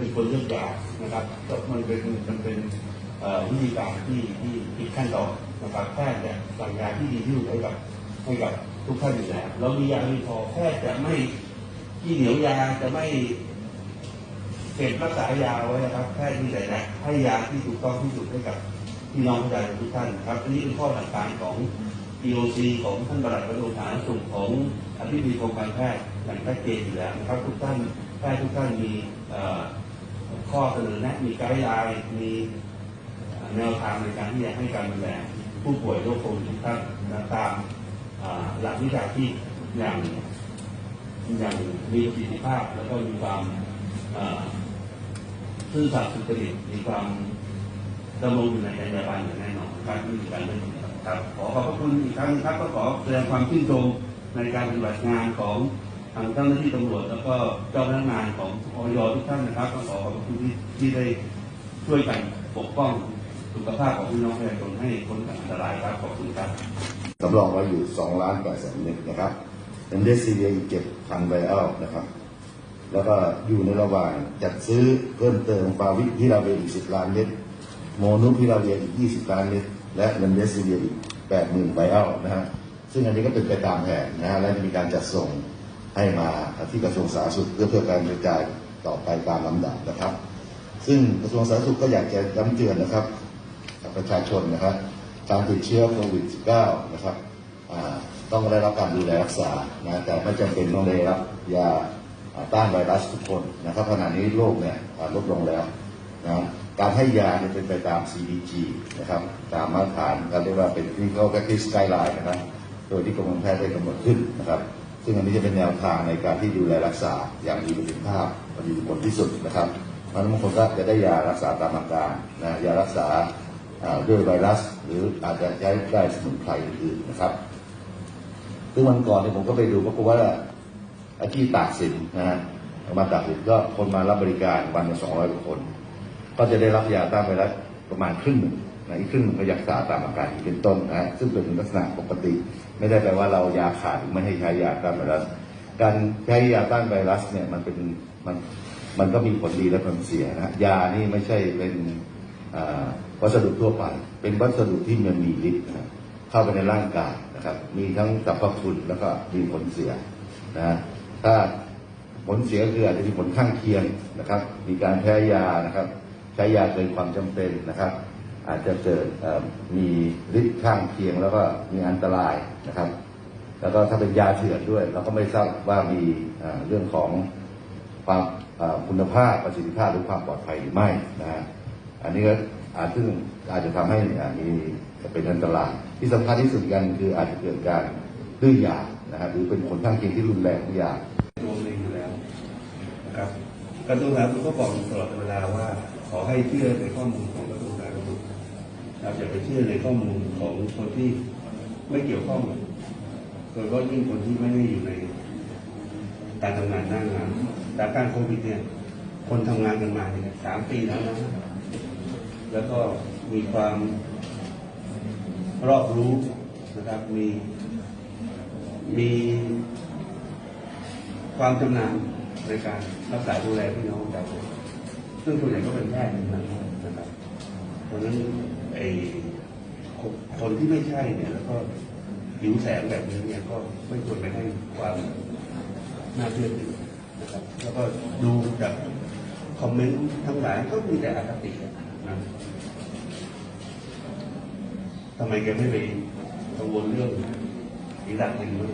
เป็นคนเลือกยานะครับก็มันเป็นมันเป็นวิธีการที่ที่ผิดขั้นตอนนะครับแพทย์จะสั่งยาที่ดีที่สุดให้กับให้กับทุกท่านอยู่แล้วแล้วมียาไม่พอแพทย์จะไม่ที่เหนียวยาจะไม่เก็บรักษายาไว้นะครับแพทย์ที่ไหนนะให้ยาที่ถูกต้องที่สุดให้กับพี่น้องประชาชนทุกท่านครับอันนี้เป็นข้อหลักการของ EOC ของท่านประหลัดกระทรวงสาธารณสุขของอธิบดีกรมการแพทย์อย่างชัดเจนอยู่แล้วนะครับ ทุกท่านแพทย์ทุกท่านมีอ่อ ข้อเสนอแนะมีไกด์ไลน์มีแนวทางในการที่จะให้การดูแลผู้ป่วยโรคโควิดทุกท่านตามหลักวิชาชีพอย่างอย่างมีประสิทธิภาพ แล้วก็มีความซื่อสัตย์สุจริตมีความดำรงอยู่ในจรรยาบรรณอย่างแน่นอนการที่มีการเล่นครับขอขอบพระคุณอีกครั้งครับก็ขอแสดงความชื่นชมในการปฏิบัติงานของ ทางเจ้าหน้าที่ตำรวจแล้วก็เจ้าพนักงานของออยทุกท่านนะครับก็ขอขอบคุณที่ที่ได้ช่วยกันปกป้องสุขภาพของพี่น้องประชาชนให้พ้นจากอันตรายครับขอบคุณครับสำรองไว้อยู่2ล้าน8แสนเม็ดนะครับเป็นเดซีเรียอีกเจ็ดพันไวอัลนะครับ แล้วก็อยู่ในระหว่างจัดซื้อเพิ่มเติมฟาวิพิลาเวียอีก10ล้านเม็ดโมนุพิลาเวียอีก20ล้านเม็ดและเรมเดซีเรียอีก80,000ไวอัลนะฮะซึ่งอันนี้ก็เป็นไปตามแผนนะฮะและจะมีการจัดส่ง ให้มาที่กระทรวงสาธารณสุขเพื่อเพื่อการกระจายต่อไปตามลำดับนะครับ ซึ่งกระทรวงสาธารณสุขก็อยากจะย้ำเตือนนะครับกับประชาชนนะครับการติดเชื้อโควิด -19 นะครับต้องได้รับการดูแลรักษานะแต่ไม่จำเป็นต้องได้รับยาต้านไวรัสทุกคนนะครับขณะนี้โรคเนี่ยลดลงแล้วนะการให้ยาเนี่ยเป็นไปตาม CDG นะครับตามมาตรฐานกาเรียกว่าเป็น clinical practice guideline นะครับโดยที่กรมการแพทย์ได้กำหนดขึ้นนะครับ ซึ่งอันนี้จะเป็นแนวทางในการที่ดูแลรักษาอย่างมีประสิทธิภาพประสิทธิผลที่สุดนะครับเพราะนั้นบางคนก็จะได้ยารักษาตามอาการนะยารักษาด้วยไวรัส หรืออาจจะใช้ได้สมุนไพรอื่นๆนะครับ ซึ่งวันก่อนเนี่ยผมก็ไปดูก็พบว่าอาที่ตากสินนะฮะมาตากสินก็คนมารับบริการวันละสองร้อยกว่าคน ก็จะได้รับยาต้านไวรัสประมาณครึ่งหนึ่ง นะอีกครึ่งหนึ่งก็รักษาตามอาการเป็นต้นนะฮะซึ่งเป็นลักษณะปกติ ไม่ได้แปลว่าเรายาขาดไม่ให้ใช้ยาต้านไวรัส การใช้ยาต้านไวรัสเนี่ยมันเป็นมันมันก็มีผลดีและผลเสียนะฮะยานี่ไม่ใช่เป็นวัสดุทั่วไป เป็นวัสดุที่มันมีฤทธิ์นะเข้าไปในร่างกายนะครับ มีทั้งสรรพคุณแล้วก็มีผลเสียนะฮะถ้าผลเสียคืออาจจะมีผลข้างเคียงนะครับ มีการแพ้ยานะครับ ใช้ยาเกินความจำเป็นนะครับ อาจจะเกิดมีฤทธิ์ข้างเคียงแล้วก็มีอันตรายนะครับ แล้วก็ถ้าเป็นยาเถื่อนด้วย เราก็ไม่ทราบว่ามีเรื่องของความคุณภาพประสิทธิภาพหรือความปลอดภัยหรือไม่นะฮะอันนี้ก็อาจซึ่งอาจจะทำให้มีเป็นอันตรายที่สำคัญที่สุดกันคืออาจจะเกิดการดื้อยานะครับหรือเป็นผลข้างเคียงที่รุนแรงของยารวมเองอยู่แล้วนะครับกระทรวงสาธารณสุขก็บอกตลอดเวลาว่า ขอให้เชื่อในข้อมูลของกระทรวง นะครับอย่าไปเชื่อในข้อมูลของคนที่ไม่เกี่ยวข้องโดยเฉพาะยิ่งคนที่ไม่ได้อยู่ในการทำงานหน้างานสถานการโควิดเนี่ย คนทำงานกันมาเนี่ยสามปีแล้วนะแล้วก็มีความรอบรู้นะครับมีมีความชำนาญในการรักษาดูแลพี่น้องประชานซึ่งส่วนใหญ่ก็เป็นแพทย์ทั้งนั้นนะครับ เพราะฉะนั้นไอ้คนที่ไม่ใช่เนี่ย แล้วก็หิวแสงแบบนี้เนี่ยก็ไม่ควรไปให้ความน่าเชื่อถือนะครับแล้วก็ดูจากคอมเมนต์ทั้งหลายก็มีแต่อคตินะทำไมแกไม่ไปกังวลเรื่องอีกหลักหนึ่งมั้ง